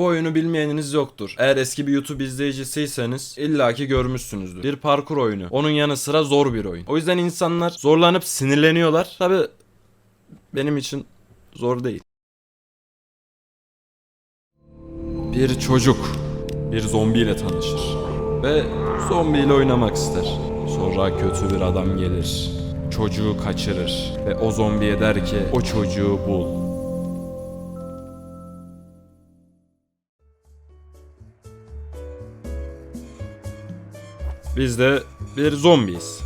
Bu oyunu bilmeyeniniz yoktur. Eğer eski bir YouTube izleyicisiyseniz illaki görmüşsünüzdür. Bir parkur oyunu. Onun yanı sıra zor bir oyun. O yüzden insanlar zorlanıp sinirleniyorlar. Tabi benim için zor değil. Bir çocuk bir zombiyle tanışır ve zombiyle oynamak ister. Sonra kötü bir adam gelir. Çocuğu kaçırır ve o zombiye der ki o çocuğu bul. Biz de bir zombiyiz.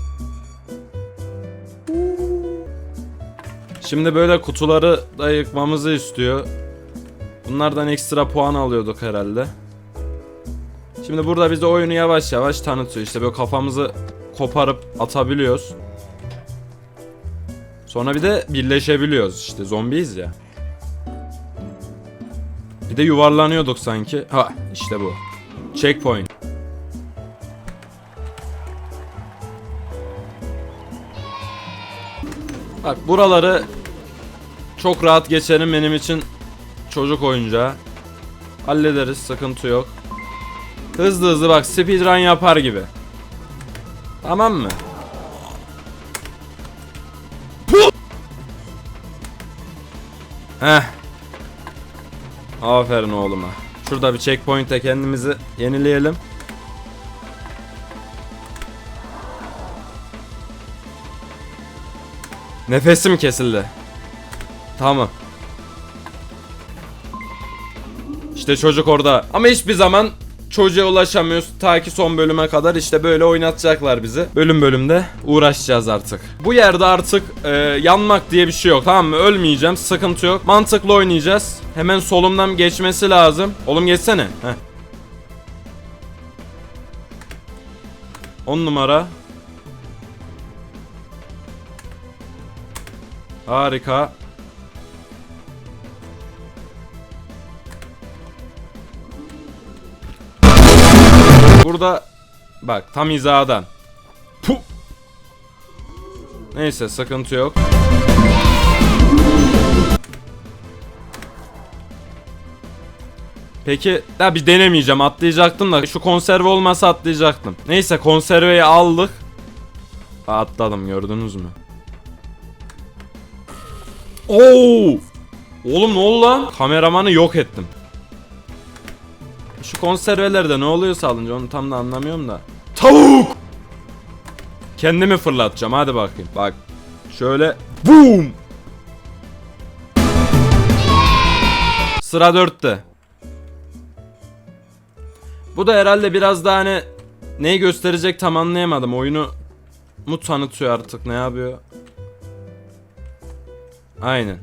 Şimdi böyle kutuları da yıkmamızı istiyor. Bunlardan ekstra puan alıyorduk herhalde. Şimdi burada bize oyunu yavaş yavaş tanıtıyor. İşte böyle kafamızı koparıp atabiliyoruz. Sonra bir de birleşebiliyoruz işte zombiyiz ya. Bir de yuvarlanıyorduk sanki. Ha işte bu. Checkpoint. Bak buraları çok rahat geçerim benim için çocuk oyuncağı. Hallederiz sıkıntı yok. Hızlı hızlı bak speedrun yapar gibi. Tamam mı? Heh. Aferin oğluma. Şurada bir checkpoint'e kendimizi yenileyelim. Nefesim kesildi. Tamam. İşte çocuk orada. Ama hiçbir zaman çocuğa ulaşamıyoruz. Ta ki son bölüme kadar işte böyle oynatacaklar bizi. Bölüm bölümde uğraşacağız artık. Bu yerde artık e, yanmak diye bir şey yok tamam mı? Ölmeyeceğim sıkıntı yok. Mantıklı oynayacağız. Hemen solumdan geçmesi lazım. Oğlum geçsene. Heh. 10 numara. Harika. Burada bak tam hizadan. Puh. Neyse sıkıntı yok. Peki ya bir denemeyeceğim atlayacaktım da şu konserve olmasa atlayacaktım. Neyse konserveyi aldık. Atladım gördünüz mü? Oo! Oğlum ne oldu lan? Kameramanı yok ettim. Şu konservelerde ne oluyorsa alınca onu tam da anlamıyorum da. Tavuk! Kendimi fırlatacağım hadi bakayım. Bak. Şöyle. Boom! Sıra 4'te. Bu da herhalde biraz daha hani neyi gösterecek tam anlayamadım. Oyunu mu tanıtıyor artık ne yapıyor? Aynen.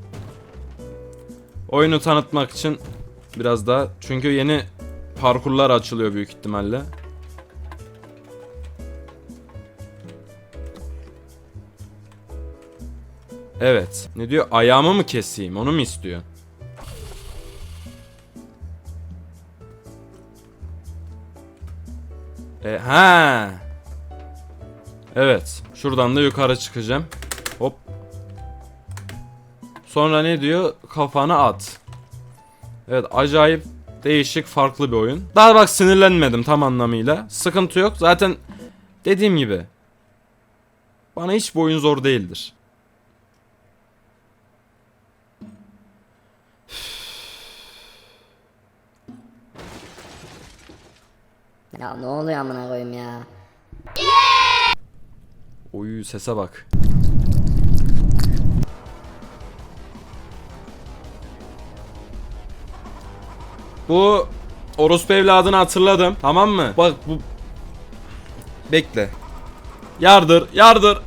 Oyunu tanıtmak için biraz daha çünkü yeni parkurlar açılıyor büyük ihtimalle. Evet. Ne diyor? Ayağımı mı keseyim? Onu mu istiyor? E, ha. Evet. Şuradan da yukarı çıkacağım. Sonra ne diyor? Kafana at. Evet acayip değişik farklı bir oyun. Daha bak sinirlenmedim tam anlamıyla. Sıkıntı yok. Zaten dediğim gibi bana hiç bu oyun zor değildir. Ya ne oluyor amına koyayım ya. Oy sese bak. Bu orospu evladını hatırladım. Tamam mı? Bak bu... Bekle. Yardır, yardır.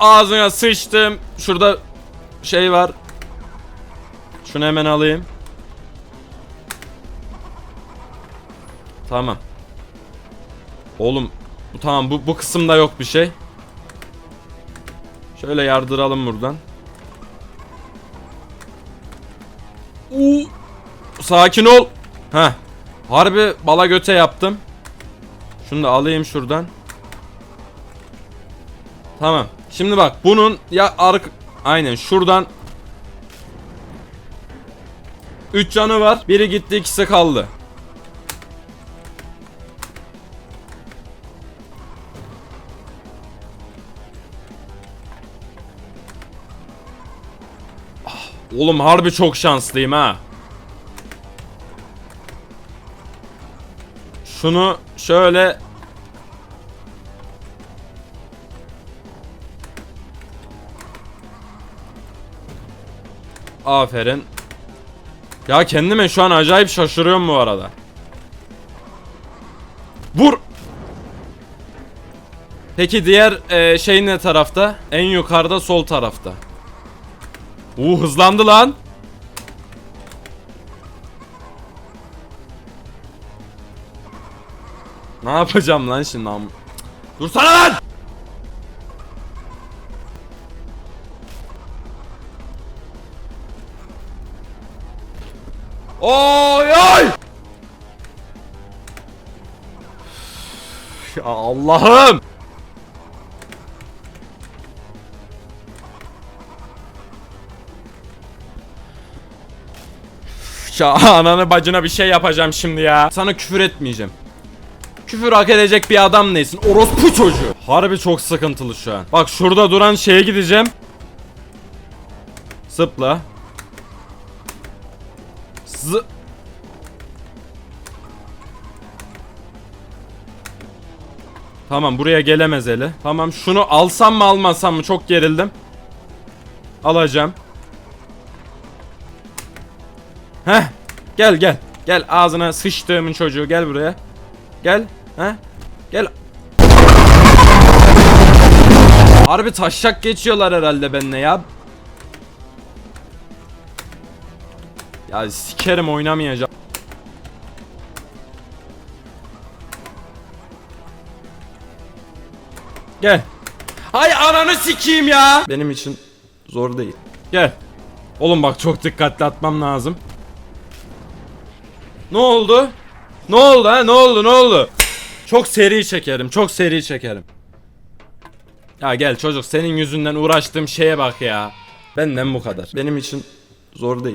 Ağzına sıçtım. Şurada şey var. Şunu hemen alayım. Tamam. Oğlum bu tamam bu bu kısımda yok bir şey. Şöyle yardıralım buradan. Uuu. Sakin ol. Heh. Harbi bala göte yaptım. Şunu da alayım şuradan. Tamam. Şimdi bak bunun ya ark aynen şuradan 3 canı var. Biri gitti, ikisi kaldı. Ah, oğlum harbi çok şanslıyım ha. Şunu şöyle Aferin. Ya kendime şu an acayip şaşırıyorum bu arada. Vur. Peki diğer e, şey ne tarafta? En yukarıda sol tarafta. Uuu hızlandı lan. Ne yapacağım lan şimdi am? Dursana lan! Oy oy! Ya Allah'ım! Ya ananı bacına bir şey yapacağım şimdi ya. Sana küfür etmeyeceğim. Küfür hak edecek bir adam neysin? Orospu çocuğu. Harbi çok sıkıntılı şu an. Bak şurada duran şeye gideceğim. Zıpla. Zı... Tamam buraya gelemez eli. Tamam şunu alsam mı almasam mı çok gerildim. Alacağım. Heh. Gel gel. Gel ağzına sıçtığımın çocuğu gel buraya. Gel. Heh. Gel. Harbi taşak geçiyorlar herhalde benimle ya. Ya sikerim oynamayacağım. Gel. Hay ananı sikeyim ya. Benim için zor değil. Gel. Oğlum bak çok dikkatli atmam lazım. Ne oldu? Ne oldu ha? Ne oldu? Ne oldu? Çok seri çekerim. Çok seri çekerim. Ya gel çocuk senin yüzünden uğraştığım şeye bak ya. Benden bu kadar. Benim için zor değil.